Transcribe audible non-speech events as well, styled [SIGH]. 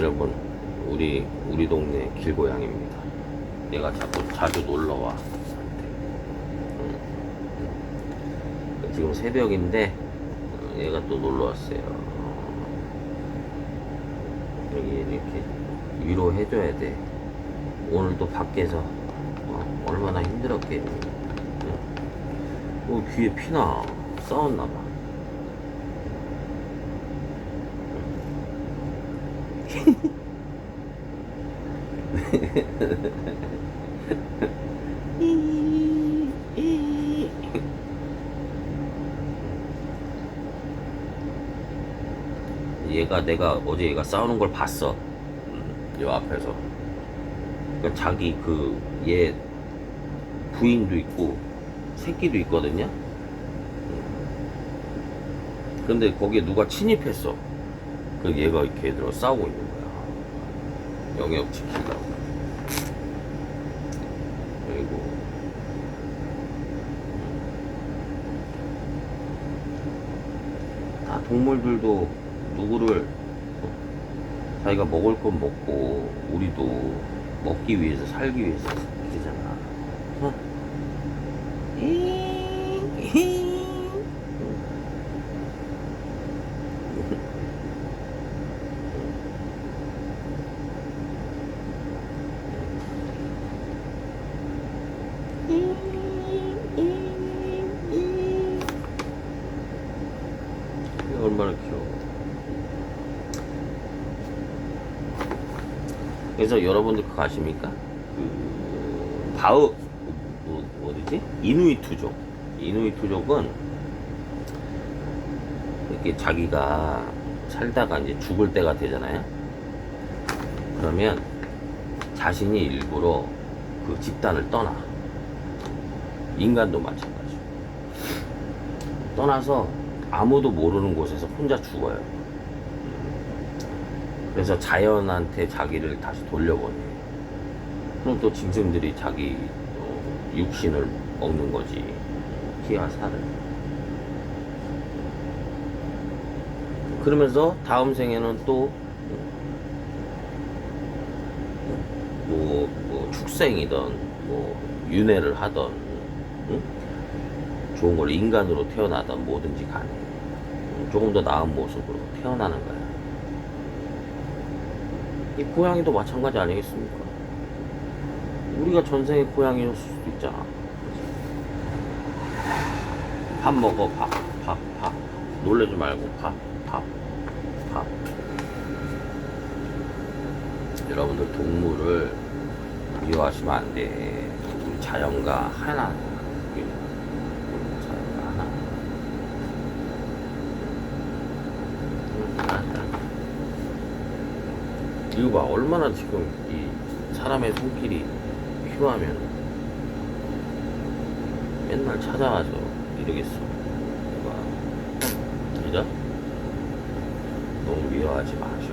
여러분 우리 우리 동네 길고양입니다. 얘가 자꾸 자주 놀러 와. 음. 지금 새벽인데 어, 얘가 또 놀러 왔어요. 여기 이렇게 위로해줘야 돼. 오늘도 밖에서 어, 얼마나 힘들었겠니. 응? 어, 귀에 피나 싸웠나봐. [LAUGHS] 얘가 내가 어제 얘가 싸우는 걸 봤어. 음, 요 앞에서. 그러니까 자기 그 얘 부인도 있고 새끼도 있거든요. 음. 근데 거기에 누가 침입했어. 그 얘가 걔들하고 싸우고 있는 거야. 영역 지키려고. 그리고 다 동물들도 누구를 어, 자기가 먹을 건 먹고 우리도 먹기 위해서 살기 위해서 그러잖아. 어? 얼마나 귀여워. 그래서 여러분들 그거 아십니까? 그 바우 뭐, 뭐 어디지? 이누이투족. 이누이투족은 이렇게 자기가 살다가 이제 죽을 때가 되잖아요. 그러면 자신이 일부러 그 집단을 떠나. 인간도 마찬가지. 떠나서 아무도 모르는 곳에서 혼자 죽어요. 그래서 자연한테 자기를 다시 돌려보내. 그럼 또 짐승들이 자기 어, 육신을 먹는 거지. 피와 살을. 그러면서 다음 생에는 또, 뭐, 뭐 축생이든, 뭐, 윤회를 하던, 응? 좋은 걸 인간으로 태어나던 뭐든지 간에 조금 더 나은 모습으로 태어나는 거야. 이 고양이도 마찬가지 아니겠습니까? 우리가 전생의 고양이일 수도 있잖아. 밥 먹어, 밥, 밥, 밥. 놀래지 말고 밥, 밥, 밥. 여러분들 동물을 미워하시면 안 돼. 우리 자연과 하나. 우리 자연과 하나. 봐 얼마나 지금 이 사람의 손길이 필요하면 맨날 찾아가서 이러겠어. 이거 그죠? 너무 미워하지 마셔